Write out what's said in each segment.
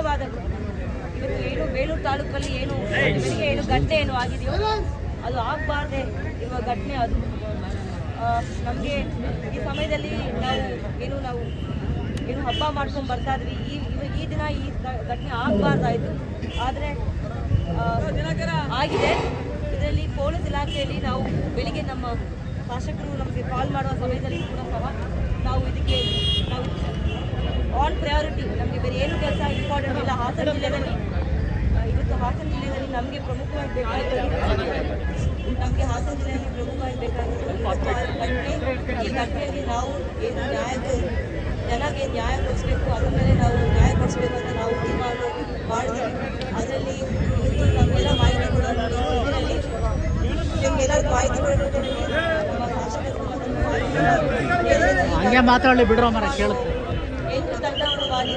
ಧನ್ಯವಾದಗಳು ಇವತ್ತು ಏನು ಬೇಲೂರು ತಾಲೂಕಲ್ಲಿ ಏನು ಬೆಳಿಗ್ಗೆ ಏನು ಘಟನೆ ಏನು ಆಗಿದೆಯೋ ಅದು ಆಗಬಾರ್ದೆ ಇರುವ ಘಟನೆ ಅದು. ನಮಗೆ ಈ ಸಮಯದಲ್ಲಿ ನಾವು ಏನು ನಾವು ಏನು ಹಬ್ಬ ಮಾಡ್ಕೊಂಡು ಬರ್ತಾ ಇದ್ವಿ. ಈ ಈ ದಿನ ಈ ಘಟನೆ ಆಗಬಾರ್ದಾಯಿತು. ಆದರೆ ಆಗಿದೆ. ಇದರಲ್ಲಿ ಪೊಲೀಸ್ ಇಲಾಖೆಯಲ್ಲಿ ನಾವು ಬೆಳಿಗ್ಗೆ ನಮ್ಮ ಶಾಸಕರು ನಮಗೆ ಕಾಲ್ ಮಾಡುವ ಸಮಯದಲ್ಲಿ ಕೂಡ ಸಹ ನಾವು ಇದಕ್ಕೆ ನಾವು ಹಾಸನ ಜಿಲ್ಲೆಯಲ್ಲಿ ಇವತ್ತು ಹಾಸನ ಜಿಲ್ಲೆಯಲ್ಲಿ ನಮಗೆ ಪ್ರಮುಖವಾಗಿ ಬೇಕಾಗಿರೋದು ನಮಗೆ ಹಾಸನ ಜಿಲ್ಲೆಯಲ್ಲಿ ಪ್ರಮುಖವಾಗಿ ಬೇಕಾಗಿರೋದು ಇವತ್ತು ಈ ಘಟನೆಯಲ್ಲಿ ನಾವು ಏನು ನ್ಯಾಯಕ್ಕೆ ಜನಕ್ಕೆ ನ್ಯಾಯ ಕೊಡಿಸ್ಬೇಕು ಅದ್ರ ಮೇಲೆ ನಾವು ನ್ಯಾಯ ಕೊಡಿಸ್ಬೇಕು ಅಂತ ನಾವು ತೀರ್ಮಾನ ಮಾಡಿದ್ವಿ ಅದರಲ್ಲಿ ಇವತ್ತು ನಮಗೆಲ್ಲ ಮಾಹಿತಿ ಕೂಡ ಇದರಲ್ಲಿ ನಿಮ್ಗೆಲ್ಲರಿಗೂ ಮಾಹಿತಿ ಕೊಡೋದ್ರಲ್ಲಿ ನಮ್ಮ ಶಾಸಕರು ಹಂಗೆ ಮಾತಾಡಲಿ ಬಿಡ್ರೋ ಮರ ಕೇಳುತ್ತೆ. ಏನು ತಂಡವಾಗಿ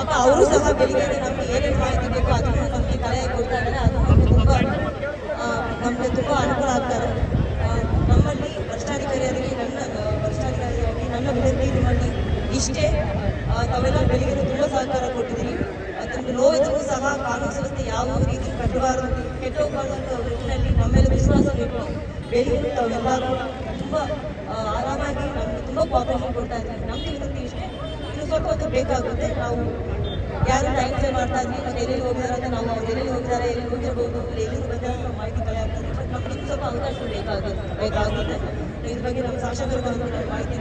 ಪಾಪ ಅವರು ಸಹ ಬೆಳಿಗ್ಗೆ ನಮಗೆ ಏನೇನು ಮಾಹಿತಿ ಬೇಕೋ ಅದನ್ನು ನಮಗೆ ತಲೆ ಕೊಡ್ತಾ ಇದ್ದಾರೆ ಅದು ನಮಗೆ ತುಂಬ ನಮಗೆ ತುಂಬ ಅನುಕೂಲ ಆಗ್ತಾರೆ. ನಮ್ಮಲ್ಲಿ ಭ್ರಷ್ಟಾಧಿಕಾರಿಯಾಗಿ ನನ್ನ ಭ್ರಷ್ಟಾಧಿಕಾರಿಯಾಗಿ ನನ್ನ ವಿನಂತಿ ನಿಮ್ಮಲ್ಲಿ ಇಷ್ಟೇ. ತಾವೆಲ್ಲ ಬೆಳಿಗ್ಗೆ ತುಂಬ ಸಹಕಾರ ಕೊಟ್ಟಿದ್ದೀರಿ. ಅದನ್ನು ನೋವಿದ್ರೂ ಸಹ ಕಾನೂನು ಸಂಸ್ಥೆ ಯಾವ ರೀತಿ ಕಟ್ಟಬಾರದು ಕೆಟ್ಟೋಗಬಾರ್ದು ಅಂತ ನಿಟ್ಟಿನಲ್ಲಿ ನಮ್ಮೆಲ್ಲ ಮೇಲೆ ವಿಶ್ವಾಸ ಬೇಕು ಬೆಳಿಗ್ಗೆ ತಾವೆಲ್ಲರೂ ತುಂಬ ಆರಾಮಾಗಿ ನಮಗೆ ತುಂಬ ಕಾಪರೇಷನ್ ಕೊಡ್ತಾ ಇದ್ದೀವಿ ನಮಗೆ ವಿನಂತಿ ಇಷ್ಟೇ. ಸ್ವಲ್ಪ ಬೇಕಾಗುತ್ತೆ ನಾವು ಯಾರು ಟೈಮ್ ಮಾಡ್ತಾ ಇದ್ವಿ, ನಾವು ಎಲ್ಲಿ ಹೋಗಿದಾರೆ ಅಂತ ನಾವು ಅವ್ರು ಎಲ್ಲಿ ಹೋಗಿದ್ದಾರೆ ಎಲ್ಲಿ ಹೋಗಿರ್ಬೋದು, ಎಲ್ಲಿ ಬಂದ ಮಾಹಿತಿ ಕಲೆ ಆಗ್ತದೆ. ಬಟ್ ಮಕ್ಕಳಿಗೆ ಸ್ವಲ್ಪ ಅವಕಾಶ ಬೇಕಾಗುತ್ತೆ ಬೇಕಾಗುತ್ತೆ. ಇದ್ರ ಬಗ್ಗೆ ನಮ್ಮ ಶಾಸಕರು ನಾವು ಮಾಹಿತಿ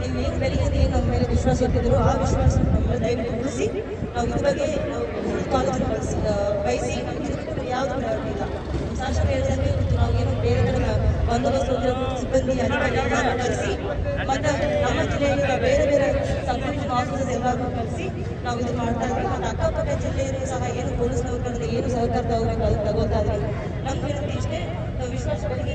ನೀವು ಏನು ಬೆಳಿಗ್ಗೆ ನಮ್ಮ ಮೇಲೆ ವಿಶ್ವಾಸ ಇಟ್ಟಿದ್ರು ಆ ವಿಶ್ವಾಸ ನಮ್ಮ ದಯವಿಟ್ಟು ಉಳಿಸಿ, ನಾವು ಇದ್ರ ಬಗ್ಗೆ ಕಾಲೇಜ್ ಬಯಸಿ ನಮ್ಗೆ ಯಾವುದು ಬರೋದಿಲ್ಲ ಶಾಸಕರು ಹೇಳಿದಂಗೆ ಇವತ್ತು ನಾವು ಏನು ಬೇರೆ ಕಡೆ ಬಂದೋಬಸ್ತ್ ಸಿಬ್ಬಂದಿ ಅಧಿಕಾರಿಗಳನ್ನು ಕಳಿಸಿ, ಮತ್ತು ನಮ್ಮ ಜಿಲ್ಲೆಯಲ್ಲಿರುವ ಬೇರೆ ಬೇರೆ ಸಂಬಂಧಿತ ಆಫೀಸಸ್ ಎಲ್ಲರನ್ನೂ ಕಳಿಸಿ ನಾವು ಇದು ಮಾಡ್ತಾ ಇದ್ವಿ ಮತ್ತು ಅಕ್ಕಪಕ್ಕ ಜಿಲ್ಲೆಯಲ್ಲೂ ಸಹ ಏನು ಪೊಲೀಸ್ನವ್ರ ಕಡೆ ಏನು ಸಹಕಾರ ತಗೋಬೇಕು ಅದನ್ನು ತಗೋತಾ ಇದ್ವಿ ನಮ್ಮ ವಿನಂತಿ ಇಷ್ಟೇ. ನಾವು ವಿಶ್ವಾಸ ಬೆಳಿಗ್ಗೆ